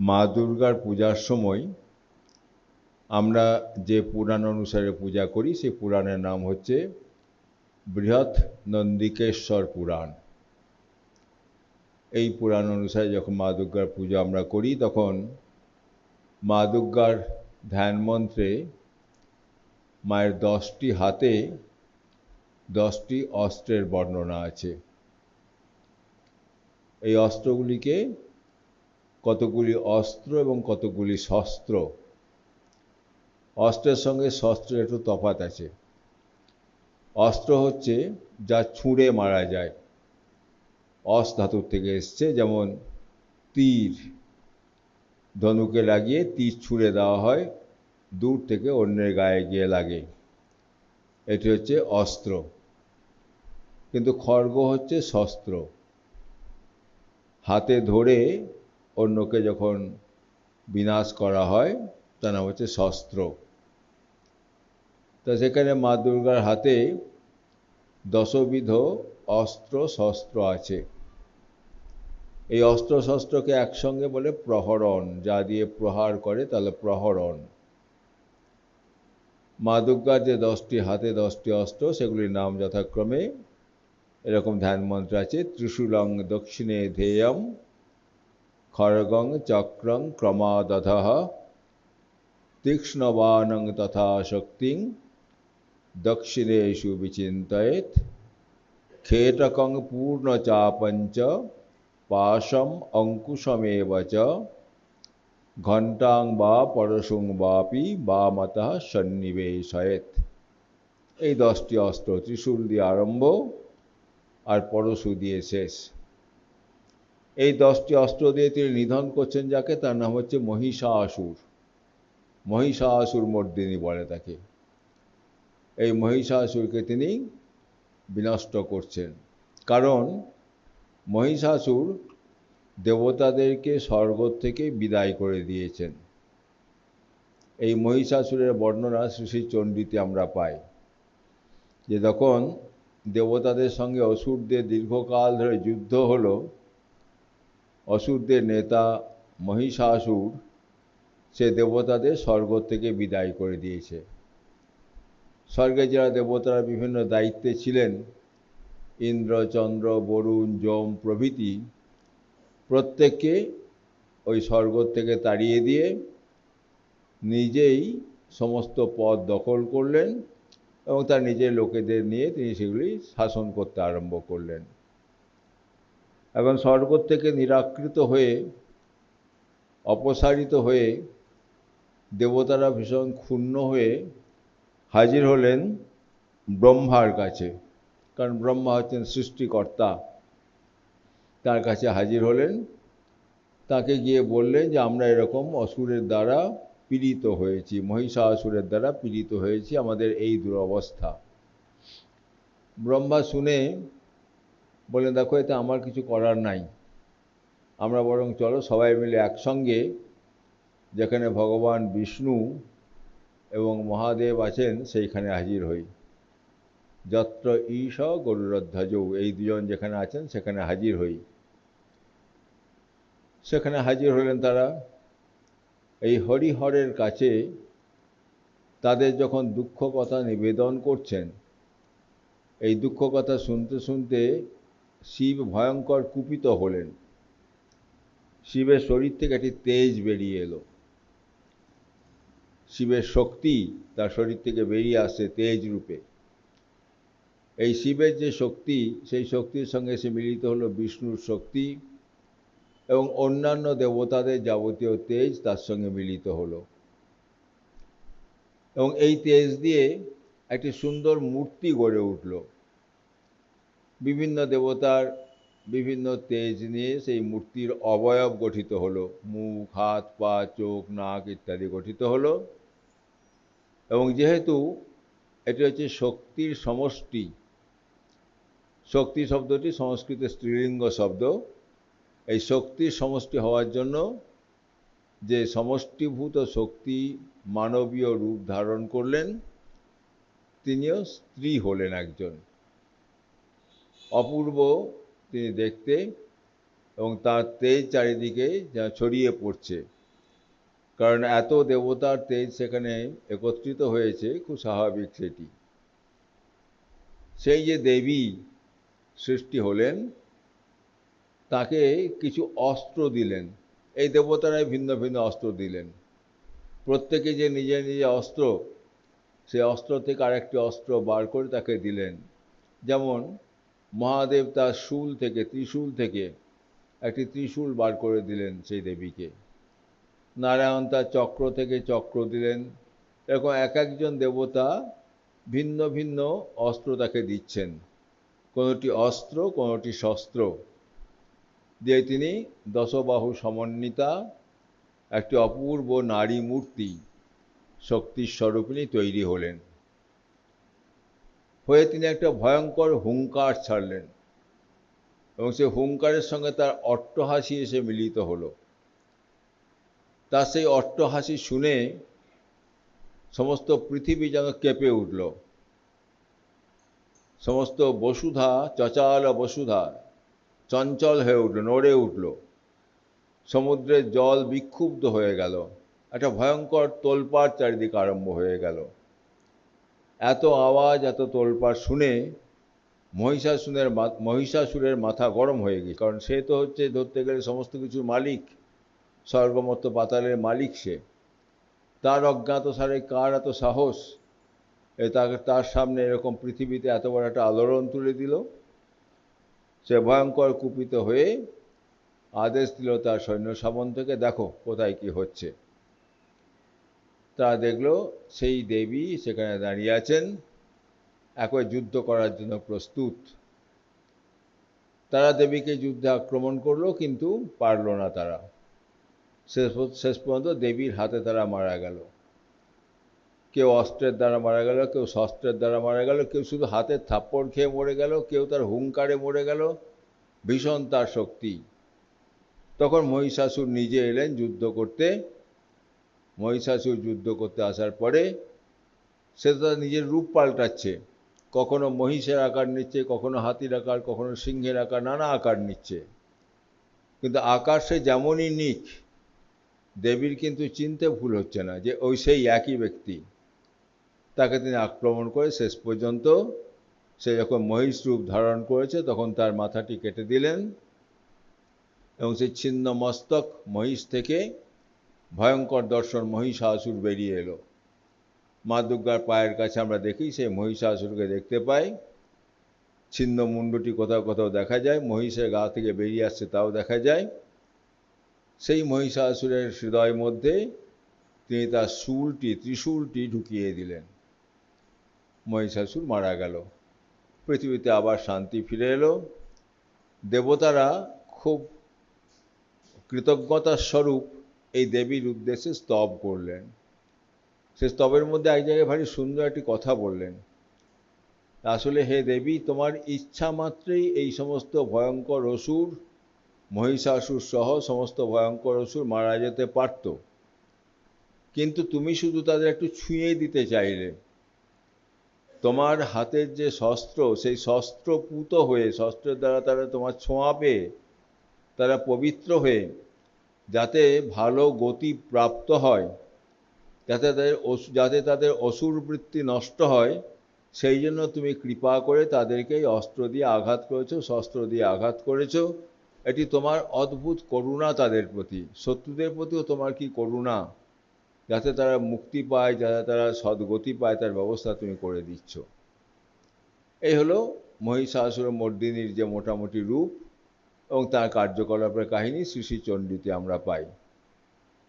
মা দুর্গার পূজার সময় আমরা যে পুরাণ অনুসারে পূজা করি, সেই পুরাণের নাম হচ্ছে বৃহৎ নন্দিকেশ্বর পুরাণ। এই পুরাণ অনুসারে যখন মা দুর্গার পুজো আমরা করি, তখন মা দুর্গার ধ্যান মন্ত্রে মায়ের দশটি হাতে দশটি অস্ত্রের বর্ণনা আছে। এই অস্ত্রগুলিকে কতগুলি অস্ত্র এবং কতগুলি শস্ত্র। অস্ত্রের সঙ্গে শস্ত্রের একটু তফাত আছে। অস্ত্র হচ্ছে যা ছুঁড়ে মারা যায়। অস ধাতুর থেকে এসছে, যেমন তীর। ধনুকে লাগিয়ে তীর ছুঁড়ে দেওয়া হয়, দূর থেকে অন্যের গায়ে গিয়ে লাগে। এটি হচ্ছে অস্ত্র। কিন্তু খড়গ হচ্ছে শস্ত্র। হাতে ধরে অন্যকে যখন বিনাশ করা হয়, তার নাম হচ্ছে শস্ত্র তা সেখানে মা দুর্গার হাতে দশবিধ অস্ত্র শস্ত্র আছে। এই অস্ত্র শস্ত্রকে একসঙ্গে বলে প্রহরণ, যা দিয়ে প্রহার করে তাহলে প্রহরণ। মা দুর্গার যে দশটি হাতে দশটি অস্ত্র, সেগুলির নাম যথাক্রমে, এরকম ধ্যান মন্ত্র আছে, ত্রিশূলং দক্ষিণে ধেয়ম খড়গং চক্রং ক্রমাদধ তীক্ষ্ণবানং তথা শক্তিং দক্ষিণেষু বিচিন্তয়েত খেটকং পূর্ণচাপঞ্চ পাশম অঙ্কুশমেব ঘণ্টাং বা পরশুং বাপি বা মাতা সন্নিবেশয়েত এই দশটি অস্ত্র ত্রিশূল দিয়ে আরম্ভ, আর পরশু দিয়ে শেষ। এই দশটি অস্ত্র দিয়ে তিনি নিধন করছেন যাকে, তার নাম হচ্ছে মহিষাসুর। মহিষাসুর মর্দিনী বলে তাকে। এই মহিষাসুরকে তিনি বিনষ্ট করছেন। কারণ মহিষাসুর দেবতাদেরকে স্বর্গ থেকে বিদায় করে দিয়েছেন। এই মহিষাসুরের বর্ণনা শ্রী চণ্ডীতে আমরা পাই। যে তখন দেবতাদের সঙ্গে অসুরদের দীর্ঘকাল ধরে যুদ্ধ হলো অসুরদের নেতা মহিষাসুর সে দেবতাদের স্বর্গ থেকে বিদায় করে দিয়েছে। স্বর্গে যারা দেবতারা বিভিন্ন দায়িত্বে ছিলেন, ইন্দ্র, চন্দ্র, বরুণ, যম প্রভৃতি, প্রত্যেককে ওই স্বর্গ থেকে তাড়িয়ে দিয়ে নিজেই সমস্ত পদ দখল করলেন এবং তার নিজের লোকেদের নিয়ে তিনি সেগুলি শাসন করতে আরম্ভ করলেন। এবং স্বর্গ থেকে নিরাকৃত হয়ে, অপসারিত হয়ে দেবতারা ভীষণ ক্ষুণ্ণ হয়ে হাজির হলেন ব্রহ্মার কাছে। কারণ ব্রহ্মা হচ্ছেন সৃষ্টিকর্তা। তার কাছে হাজির হলেন। তাকে গিয়ে বললেন যে, আমরা এরকম অসুরের দ্বারা পীড়িত হয়েছি, মহিষাসুরের দ্বারা পীড়িত হয়েছি আমাদের এই দুরবস্থা। ব্রহ্মা শুনে বললেন, দেখো, এতে আমার কিছু করার নাই। আমরা বরং চলো, সবাই মিলে একসঙ্গে, যেখানে ভগবান বিষ্ণু এবং মহাদেব আছেন, সেইখানে হাজির হই। যত্র ঈশ গরুরধ্বজ, এই দুজন যেখানে আছেন, সেখানে হাজির হই। সেখানে হাজির হলেন তারা। এই হরিহরের কাছে তাদের যখন দুঃখ কথা নিবেদন করছেন, এই দুঃখ কথা শুনতে শুনতে শিব ভয়ঙ্কর কুপিত হলেন। শিবের শরীর থেকে একটি তেজ বেরিয়ে এলো। শিবের শক্তি তার শরীর থেকে বেরিয়ে আসে তেজ রূপে। এই শিবের যে শক্তি, সেই শক্তির সঙ্গে সে মিলিত হলো বিষ্ণুর শক্তি এবং অন্যান্য দেবতাদের যাবতীয় তেজ তার সঙ্গে মিলিত হলো। এবং এই তেজ দিয়ে একটি সুন্দর মূর্তি গড়ে উঠল। বিভিন্ন দেবতার বিভিন্ন তেজ নিয়ে সেই মূর্তির অবয়ব গঠিত হলো। মুখ, হাত, পা, চোখ, নাক ইত্যাদি গঠিত হলো। এবং যেহেতু এটি হচ্ছে শক্তির সমষ্টি, শক্তি শব্দটি সংস্কৃতে স্ত্রীলিঙ্গ শব্দ। এই শক্তির সমষ্টি হওয়ার জন্য যে সমষ্টিভূত শক্তি মানবীয় রূপ ধারণ করলেন, তিনিও স্ত্রী হলেন একজন। অপূর্ব তিনি দেখতে এবং তার তেজ চারিদিকে যা ছড়িয়ে পড়ছে। কারণ এত দেবতার তেজ সেখানে একত্রিত হয়েছে, খুব স্বাভাবিক সেটি। সেই যে দেবী সৃষ্টি হলেন, তাকে কিছু অস্ত্র দিলেন। এই দেবতারাই ভিন্ন ভিন্ন অস্ত্র দিলেন। প্রত্যেকে যে নিজে নিজে অস্ত্র সেই অস্ত্র থেকে আরেকটি অস্ত্র বার করে তাকে দিলেন। যেমন মহাদেব তার শুল থেকে, ত্রিশূল থেকে একটি ত্রিশূল বার করে দিলেন সেই দেবীকে। নারায়ণ তার চক্র থেকে চক্র দিলেন। এরকম এক একজন দেবতা ভিন্ন ভিন্ন অস্ত্র তাকে দিচ্ছেন। কোনোটি অস্ত্র, কোনোটি শস্ত্র। দিয়ে তিনি দশবাহু সমন্বিতা, একটি অপূর্ব নারী মূর্তি, শক্তির স্বরূপিণী তৈরি হলেন। হয়ে তিনি একটা ভয়ঙ্কর হুঙ্কার ছাড়লেন এবং সেই হুঙ্কারের সঙ্গে তার অট্টহাসি এসে মিলিত হলো। তার সেই অট্টহাসি শুনে সমস্ত পৃথিবী যেন কেঁপে উঠল। সমস্ত বসুধা, চচাল বসুধা চঞ্চল হয়ে উঠল, নড়ে উঠল। সমুদ্রের জল বিক্ষুব্ধ হয়ে গেল। একটা ভয়ঙ্কর তোলপাড় চারিদিকে আরম্ভ হয়ে গেল। এত আওয়াজ, এত তোলপাড় শুনে মহিষাসুরের মহিষাসুরের মাথা গরম হয়ে গেছে। কারণ সে তো হচ্ছে ধরতে গেলে সমস্ত কিছুর মালিক, স্বর্গমত্ত পাতালের মালিক সে। তার অজ্ঞাত সারে কার এত সাহস? এ তাকে, তার সামনে এরকম পৃথিবীতে এত বড় একটা আলোড়ন তুলে দিল। সে ভয়ঙ্কর কুপিত হয়ে আদেশ দিল তার সৈন্য সামন্তকে দেখো কোথায় কি হচ্ছে। তারা দেখল সেই দেবী সেখানে দাঁড়িয়ে আছেন একই যুদ্ধ করার জন্য প্রস্তুত। তারা দেবীকে যুদ্ধে আক্রমণ করল, কিন্তু পারল না তারা। শেষ পর্যন্ত দেবীর হাতে তারা মারা গেল। কেউ অস্ত্রের দ্বারা মারা গেল, কেউ শস্ত্রের দ্বারা মারা গেল, কেউ শুধু হাতের থাপ্পড় খেয়ে মরে গেল, কেউ তার হুঙ্কারে মরে গেল। ভীষণ তার শক্তি। তখন মহিষাসুর নিজে এলেন যুদ্ধ করতে। মহিষাসুর যুদ্ধ করতে আসার পরে সে তো নিজের রূপ পাল্টাচ্ছে। কখনো মহিষের আকার নিচ্ছে, কখনো হাতির আকার, কখনো সিংহের আকার, নানা আকার নিচ্ছে। কিন্তু আকার সে যেমনই নিক, দেবীর কিন্তু চিনতে ভুল হচ্ছে না যে ওই সেই একই ব্যক্তি। তাকে তিনি আক্রমণ করে শেষ পর্যন্ত সে যখন মহিষ রূপ ধারণ করেছে, তখন তার মাথাটি কেটে দিলেন এবং সেই ছিন্ন মস্তক মহিষ থেকে ভয়ঙ্কর দর্শন মহিষাসুর বেরিয়ে এলো। মা দুর্গার পায়ের কাছে আমরা দেখি সেই মহিষাসুরকে দেখতে পাই। ছিন্ন মুন্ডটি কোথাও কোথাও দেখা যায়, মহিষের গা থেকে বেরিয়ে আসছে তাও দেখা যায়। সেই মহিষাসুরের হৃদয় মধ্যে তিনি তার শুলটি ত্রিশূলটি ঢুকিয়ে দিলেন। মহিষাসুর মারা গেল। পৃথিবীতে আবার শান্তি ফিরে এলো। দেবতারা খুব কৃতজ্ঞতার স্বরূপ এই দেবীর উদ্দেশ্যে স্তব করলেন। সে স্তবের মধ্যে এক জায়গায় ভারী সুন্দর একটি কথা বললেন। আসলে হে দেবী, তোমার ইচ্ছা মাত্রেই এই সমস্ত ভয়ঙ্কর অসুর, মহিষাসুর সহ সমস্ত ভয়ঙ্কর অসুর মারা যেতে পারত। কিন্তু তুমি শুধু তাদের একটু ছুঁয়ে দিতে চাইলে। তোমার হাতের যে শস্ত্র, সেই শস্ত্র পুত হয়ে, শস্ত্রের দ্বারা তারা তোমার ছোঁয়া পেয়ে, তারা পবিত্র হয়ে যাতে ভালো গতি প্রাপ্ত হয়, যাতে তাদের যাতে তাদের অসুর বৃত্তি নষ্ট হয়, সেই জন্য তুমি কৃপা করে তাদেরকে অস্ত্র দিয়ে আঘাত করেছ, শস্ত্র দিয়ে আঘাত করেছ। এটি তোমার অদ্ভুত করুণা তাদের প্রতি। শত্রুদের প্রতিও তোমার কি করুণা? যাতে তারা মুক্তি পায়, যাতে তারা সদ্গতি পায়, তার ব্যবস্থা তুমি করে দিচ্ছ। এই হলো মহিষাসুর মর্দিনীর যে মোটামুটি রূপ। এবং তার কার্যকলাপের কাহিনী শ্রী শ্রী চণ্ডীতে আমরা পাই।